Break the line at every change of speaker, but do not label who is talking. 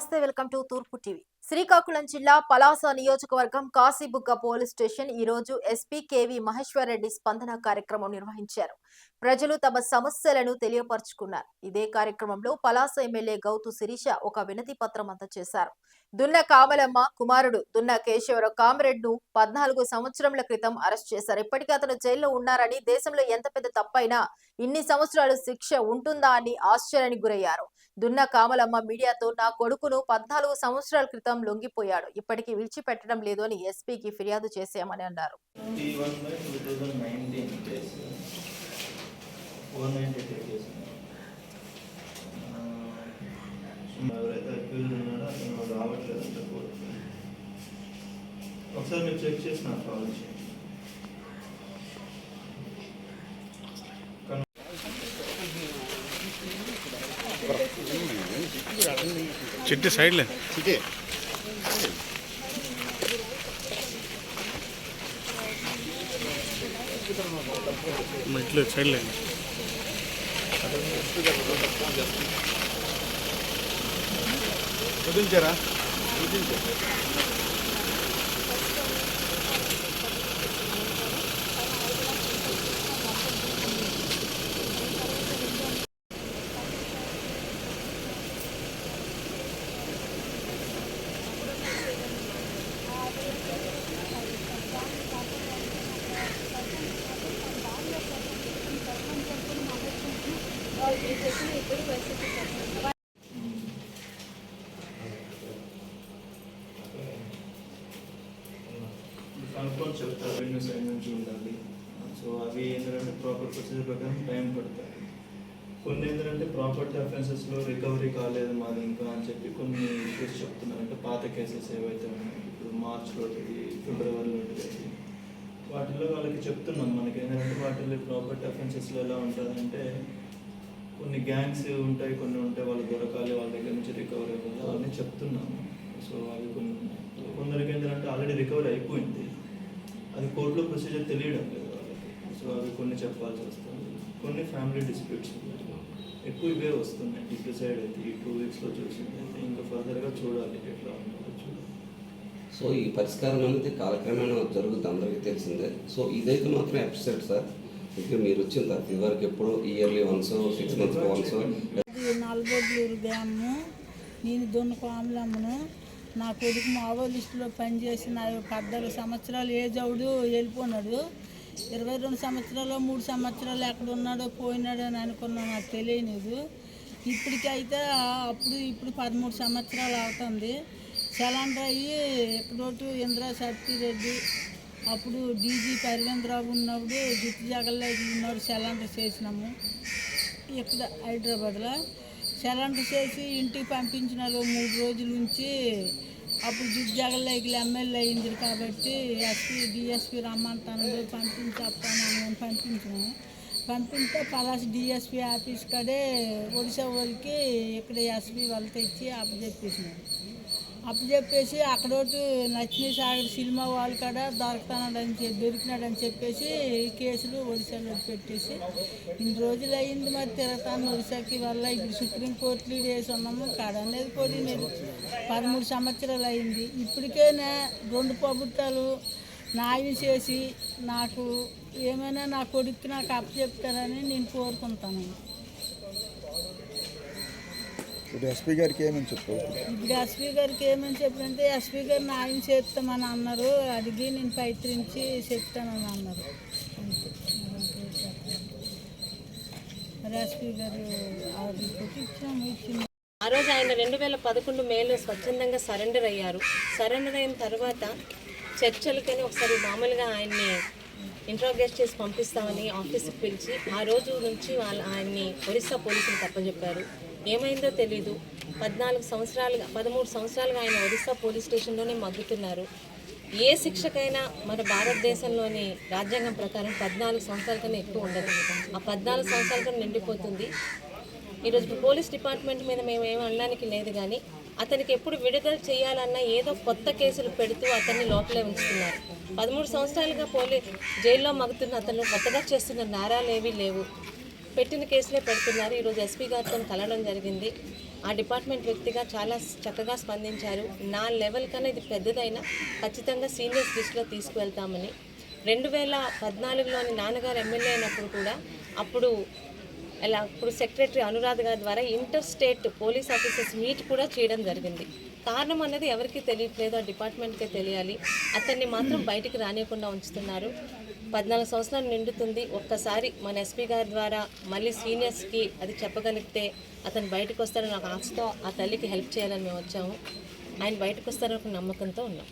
నమస్తే welcome to Toorpu TV. Srikakulam జిల్లా పలాస నియోజకవర్గం కాశీబుగ్గ పోలీస్ స్టేషన్ ఈ రోజు ఎస్పీ కేవి మహేశ్వర్ రెడ్డి స్పందన కార్యక్రమం నిర్వహించారు. ప్రజలు తమ సమస్యలను తెలియపరుచుకున్నారు. ఇదే కార్యక్రమంలో పలాస ఎమ్మెల్యే గౌతు శిరీష ఒక వినతి పత్రం అందజేశారు దున్న కామలమ్మ కుమారుడు దున్న కేశవరావు కామరెడ్ను పద్నాలుగు సంవత్సరముల క్రితం అరెస్ట్ చేశారు. ఇప్పటికీ అతను జైల్లో ఉన్నారని దేశంలో ఎంత పెద్ద తప్పైనా ఇన్ని సంవత్సరాలు శిక్ష ఉంటుందా అని ఆశ్చర్యానికి గురయ్యారు. దున్న కామలమ్మ మీడియాతో నా కొడుకును పద్నాలుగు సంవత్సరాల క్రితం లొంగిపోయాడు. ఇప్పటికీ విడిచిపెట్టడం లేదు అని ఎస్పీకి ఫిర్యాదు చేశామని అన్నారు.
ఫోర్ నైంటీ టూ కేసు ఎవరైతే అక్యూజ్ ఉన్నాడో అతను రావట్లేదు అంటే కోర్టుకి ఒకసారి మీరు చెక్ చేసి నాకు కాల్ చేయండి.
చిట్టి సైడ్లే.
చిటి
ఇట్లా సైడ్లే.
जास्त
కనుక్కొని చెప్తారు రెవెన్యూ సైడ్ నుంచి ఉండాలి సో అవి ఏంటంటే ప్రాపర్ ప్రొసీజర్ ప్రకారం టైం పడుతుంది కొన్ని ఏంటంటే ప్రాపర్టీ అఫెన్సెస్లో రికవరీ కాలేదు మాది ఇంకా అని చెప్పి కొన్ని ఇష్యూస్ చెప్తున్నారు అంటే పాత కేసెస్ ఏవైతే ఉన్నాయి ఇప్పుడు మార్చ్లో ఫిబ్రవరిలో ఉంటుంది వాటిలో వాళ్ళకి చెప్తున్నాం మనకి ఏంటంటే వాటిలో ప్రాపర్టీ అఫెన్సెస్లో ఎలా ఉంటుందంటే కొన్ని గ్యాంగ్స్ ఉంటాయి కొన్ని ఉంటాయి వాళ్ళు దొరకాలి వాళ్ళ దగ్గర నుంచి రికవరీ అవ్వాలి అవన్నీ చెప్తున్నాము. సో అవి కొన్ని ఉన్నాయి. కొందరికి ఏంటంటే ఆల్రెడీ రికవరీ అయిపోయింది. అది కోర్టులో ప్రొసీజర్ తెలియడం లేదు వాళ్ళకి. సో అవి కొన్ని చెప్పాల్సి వస్తుంది. కొన్ని ఫ్యామిలీ డిస్ప్యూట్స్ ఎక్కువ ఇవే వస్తున్నాయి. ఇటు సైడ్ అయితే ఈ టూ వీక్స్లో చూసింది అయితే ఇంకా ఫర్దర్గా చూడాలి ఎట్లా ఉంటుందో చూడాలి.
సో ఈ పరిష్కారం అనేది కాలక్రమేణా జరుగుతుంది. అందరికీ తెలిసిందే. సో ఇదైతే మాత్రం ఎపిసోడ్ సార్ ఇంకా మీరు వచ్చిన తర్వాత ఇదివరకు ఎప్పుడు yearly once six months once?
నల్గొడ్లూరు గ్రామము నేను దున్నకోమలమ్మను నా కొడుకు మావో లిస్టులో పనిచేసి నా పద్నాలుగు సంవత్సరాలు ఏజ్ అవుడు వెళ్ళిపోయినాడు ఇరవై రెండు సంవత్సరాలు మూడు సంవత్సరాలు ఎక్కడ ఉన్నాడో పోయినాడో అని అనుకున్నా నాకు తెలియలేదు. ఇప్పటికైతే అప్పుడు ఇప్పుడు పదమూడు సంవత్సరాలు అవుతుంది. సిలిండర్ అయ్యి ఎక్కడోటు ఇంద్రా రెడ్డి అప్పుడు డీజీ పరివేంద్రరావు ఉన్నప్పుడు జుట్టు జగల్లో ఉన్నప్పుడు సెలండర్ చేసినాము. ఇక్కడ హైదరాబాద్లో సెలండర్ చేసి ఇంటికి పంపించినారు మూడు రోజుల నుంచి. అప్పుడు జగల్లోకి ఎమ్మెల్యే అయింది కాబట్టి ఎస్పీ డిఎస్పీ రమ్మంటాను పంపించప్పాను మేము పంపించాము పంపిస్తే పలాస్ డిఎస్పీ ఆఫీస్ కాడే ఒడిశా వాళ్ళకి ఇక్కడ ఎస్పీ వాళ్ళు తెచ్చి అప్పచెప్పేసినారు. అప్పచెప్పేసి అక్కడోటి లక్ష్మీ సాగర్ సినిమా వాళ్ళ కాడ దొరుకుతాడని చెప్పి దొరికినాడని చెప్పేసి కేసులు ఒడిశాలో పెట్టేసి ఇన్ని రోజులు అయింది మరి తిరగతాను ఒడిశాకి వల్ల ఇప్పుడు సుప్రీంకోర్టులో వేసి ఉన్నాము కాడ అనేది పోడినది పదమూడు సంవత్సరాలు అయింది ఇప్పటికైనా రెండు ప్రభుత్వాలు న్యాయం చేసి నాకు ఏమైనా నా కొడుకు నాకు అప్పచెప్తారని నేను కోరుకుంటాను.
ఇప్పుడు ఎస్పీ గారికి ఏమని చెప్పు
ఇప్పుడు ఎస్పీ గారికి ఏమని చెప్పారంటే ఎస్పీ గారు న్యాయం చేస్తామని అన్నారు. అడిగి నేను ప్రయత్నించి చెప్తానని అన్నారు. మరి ఎస్పీ గారు ఆ రిపోర్ట్ ఇచ్చాము ఇచ్చింది.
ఆ రోజు ఆయన రెండు వేల పదకొండు మేలో స్వచ్ఛందంగా సరెండర్ అయ్యారు. సరెండర్ అయిన తర్వాత చర్చలకని ఒకసారి మామూలుగా ఆయన్ని ఇంట్రాగేట్ చేసి పంపిస్తామని ఆఫీస్కి పిలిచి ఆ రోజు నుంచి వాళ్ళ ఆయన్ని ఒరిస్సా పోలీసులు తప్పచెప్పారు ఏమైందో తెలీదు. పద్నాలుగు సంవత్సరాలుగా పదమూడు సంవత్సరాలుగా ఆయన ఒడిస్సా పోలీస్ స్టేషన్లోనే మగ్గుతున్నారు. ఏ శిక్షకైనా మన భారతదేశంలోని రాజ్యాంగం ప్రకారం పద్నాలుగు సంవత్సరాల కన్నా ఎక్కువ ఉండదు. ఆ పద్నాలుగు సంవత్సరాల కన్నా నిండిపోతుంది. ఈరోజు పోలీస్ డిపార్ట్మెంట్ మీద మేము ఏమి అనడానికి లేదు కానీ అతనికి ఎప్పుడు విడుదల చేయాలన్నా ఏదో కొత్త కేసులు పెడుతూ అతన్ని లోపలే ఉంచుతున్నారు. పదమూడు సంవత్సరాలుగా పోలీ జైల్లో మగుతున్న అతను కొత్తగా చేస్తున్న నేరాలు ఏవీ లేవు. పెట్టిన కేసులే పెడుతున్నారు. ఈరోజు ఎస్పీ గారితో కలవడం జరిగింది. ఆ డిపార్ట్మెంట్ వ్యక్తిగా చాలా చక్కగా స్పందించారు. నా లెవెల్ కన్నా ఇది పెద్దదైనా ఖచ్చితంగా సీనియర్స్ దృష్టిలో తీసుకువెళ్తామని. రెండు వేల పద్నాలుగులోని నాన్నగారు ఎమ్మెల్యే అయినప్పుడు కూడా అప్పుడు అలా ఇప్పుడు సెక్రటరీ అనురాధ గారి ద్వారా inter state police officers meet కూడా చేయడం జరిగింది. కారణం అనేది ఎవరికి తెలియట్లేదు ఆ డిపార్ట్మెంట్కే తెలియాలి. అతన్ని మాత్రం బయటికి రానియకుండా ఉంచుతున్నారు. పద్నాలుగు సంవత్సరాలు నిండుతుంది. ఒక్కసారి మన ఎస్పీ గారి ద్వారా మళ్ళీ సీనియర్స్కి అది చెప్పగలిగితే అతను బయటకు వస్తారని ఒక ఆశతో ఆ తల్లికి హెల్ప్ చేయాలని మేము వచ్చాము. ఆయన బయటకు వస్తారని ఒక నమ్మకంతో ఉన్నాం.